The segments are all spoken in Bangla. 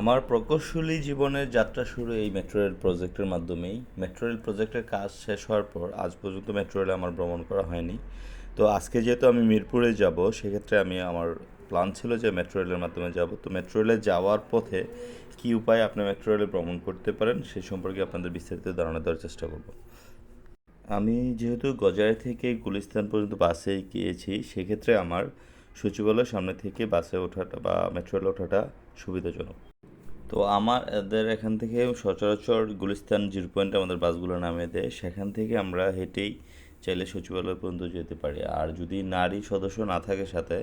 আমার প্রকৌশলী জীবনের যাত্রা শুরু এই মেট্রো রেল প্রজেক্টের মাধ্যমেই। মেট্রো রেল প্রজেক্টের কাজ শেষ হওয়ার পর আজ পর্যন্ত মেট্রো রেলে আমার ভ্রমণ করা হয়নি। তো আজকে যেহেতু আমি মিরপুরে যাব, সেক্ষেত্রে আমি আমার প্ল্যান ছিল যে মেট্রো রেলের মাধ্যমে যাব। তো মেট্রো রেলে যাওয়ার পথে কী উপায়ে আপনি মেট্রো রেলে ভ্রমণ করতে পারেন সেই সম্পর্কে আপনাদের বিস্তারিত ধারণা দেওয়ার চেষ্টা করব। আমি যেহেতু গজারি থেকে গুলিস্তান পর্যন্ত বাসে গিয়েছি, সেক্ষেত্রে আমার সচিবালয়ের সামনে থেকে বাসে ওঠাটা বা মেট্রো রেলে ওঠাটা সুবিধাজনক। তো আমার এদের এখান থেকে সচরাচর গুলিস্তান জিরো পয়েন্ট আমাদের বাসগুলো নামিয়ে দেয়। সেখান থেকে আমরা হেঁটেই চাইলে সচিবালয় পর্যন্ত যেতে পারি। আর যদি নারী সদস্য না থাকে সাথে,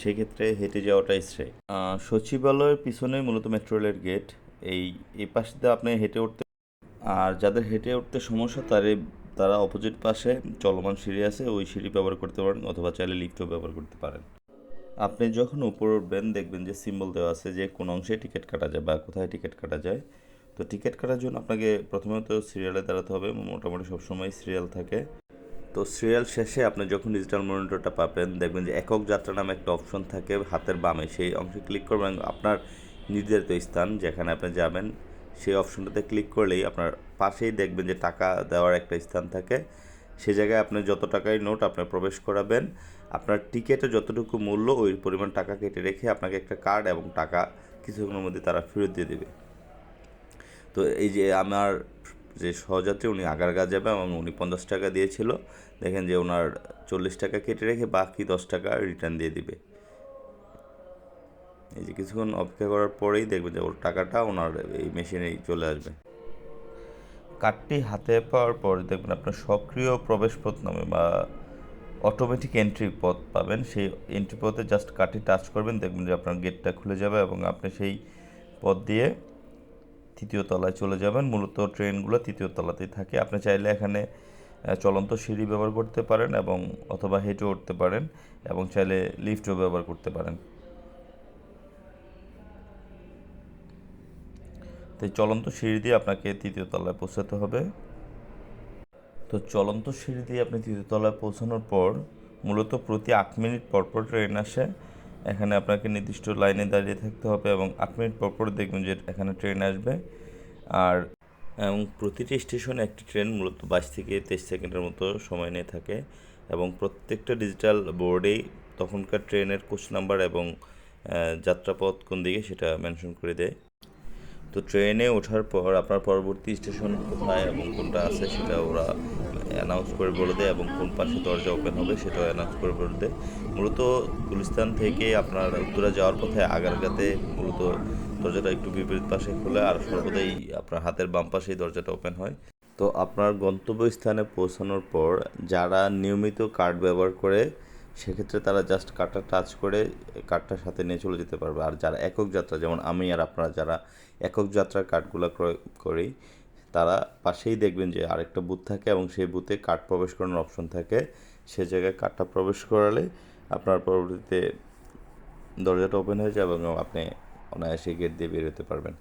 সেক্ষেত্রে হেঁটে যাওয়াটাই শ্রেয়। সচিবালয়ের পিছনে মূলত মেট্রো রেলের গেট। এই এই পাশ দিয়ে আপনি হেঁটে উঠতে আর যাদের হেঁটে উঠতে সমস্যা, তারে, তারা অপোজিট পাশে চলমান সিঁড়ি আছে, ওই সিঁড়ি ব্যবহার করতে পারেন অথবা চাইলে লিফটও ব্যবহার করতে পারেন। আপনি যখন উপরে উঠবেন, দেখবেন যে সিম্বল দেওয়া আছে যে কোন অংশে টিকিট কাটা যায় বা কোথায় টিকিট কাটা যায়। তো টিকিট কাটার জন্য আপনাকে প্রথমত সিরিয়ালে দাঁড়াতে হবে। মোটামুটি সবসময় সিরিয়াল থাকে। তো সিরিয়াল শেষে আপনি যখন ডিজিটাল মনিটরটা পাবেন, দেখবেন যে একক যাত্রা নামে একটা অপশন থাকে হাতের বামে। সেই অংশে ক্লিক করবেন। আপনার নির্ধারিত স্থান যেখানে আপনি যাবেন, সেই অপশনটাতে ক্লিক করলেই আপনার পাশেই দেখবেন যে টাকা দেওয়ার একটা স্থান থাকে। সে জায়গায় আপনি যত টাকাই নোট আপনি প্রবেশ করাবেন, আপনার টিকিটে যতটুকু মূল্য, ওই পরিমাণ টাকা কেটে রেখে আপনাকে একটা কার্ড এবং টাকা কিছুক্ষণের মধ্যে তারা ফেরত দিয়ে দেবে। তো এই যে আমার যে সহযাত্রী, উনি আগারগা যাবে এবং উনি পঞ্চাশ টাকা দিয়েছিল। দেখেন যে ওনার চল্লিশ টাকা কেটে রেখে বাকি দশ টাকা রিটার্ন দিয়ে দিবে। এই যে কিছুক্ষণ অপেক্ষা করার পরেই দেখবেন যে ওর টাকাটা ওনার এই মেশিনেই চলে আসবে। কার্ডটি হাতে পাওয়ার পর দেখবেন আপনার সক্রিয় প্রবেশ পথ নামে বা অটোমেটিক এন্ট্রি পথ পাবেন। সেই এন্ট্রি পথে জাস্ট কার্ডটি টাচ করবেন, দেখবেন যে আপনার গেটটা খুলে যাবে এবং আপনি সেই পথ দিয়ে তৃতীয় তলায় চলে যাবেন। মূলত ট্রেনগুলো তৃতীয় তলাতেই থাকে। আপনি চাইলে এখানে চলন্ত সিঁড়ি ব্যবহার করতে পারেন এবং অথবা হেঁটে উঠতে পারেন এবং চাইলে লিফটও ব্যবহার করতে পারেন। তো এই চলন্ত সিঁড়ি দিয়ে আপনাকে তৃতীয় তলায় পৌঁছাতে হবে। তো চলন্ত সিঁড়ি দিয়ে আপনি তৃতীয় তলায় পৌঁছানোর পর মূলত প্রতি আট মিনিট পর পর ট্রেন আসে। এখানে আপনাকে নির্দিষ্ট লাইনে দাঁড়িয়ে থাকতে হবে এবং আট মিনিট পর পর দেখবেন যে এখানে ট্রেন আসবে। আর এবং প্রতিটি স্টেশনে একটি ট্রেন মূলত বাইশ থেকে তেইশ সেকেন্ডের মতো সময় নিয়ে থাকে এবং প্রত্যেকটা ডিজিটাল বোর্ডেই তখনকার ট্রেনের কোচ নাম্বার এবং যাত্রাপথ কোন দিকে সেটা মেনশন করে দেয়। তো ট্রেনে ওঠার পর আপনার পরবর্তী স্টেশন কোথায় এবং কোনটা আছে সেটা ওরা অ্যানাউন্স করে বলে দেয় এবং কোন পাশে দরজা ওপেন হবে সেটাও অ্যানাউন্স করে বলে দেয়। মূলত গুলিস্তান থেকে আপনার উত্তরা যাওয়ার পথে আগারগাতে মূলত দরজাটা একটু বিপরীত পাশে খোলে আর সর্বদাই আপনার হাতের বাম পাশেই দরজাটা ওপেন হয়। তো আপনার গন্তব্যস্থানে পৌঁছানোর পর যারা নিয়মিত কার্ড ব্যবহার করে সেক্ষেত্রে তারা জাস্ট কার্ডটা টাচ করে কার্ডটার সাথে নিয়ে চলে যেতে পারবে। আর যারা একক যাত্রা, যেমন আমি আর আপনারা যারা একক যাত্রার কার্ডগুলো ক্রয় করি, তারা পাশেই দেখবেন যে আরেকটা বুথ থাকে এবং সেই বুথে কার্ড প্রবেশ করানোর অপশন থাকে। সে জায়গায় কার্ডটা প্রবেশ করালে আপনার পরবর্তীতে দরজাটা ওপেন হয়ে যাবে এবং আপনি অনায়াসে গেট দিয়ে বের হতে পারবেন।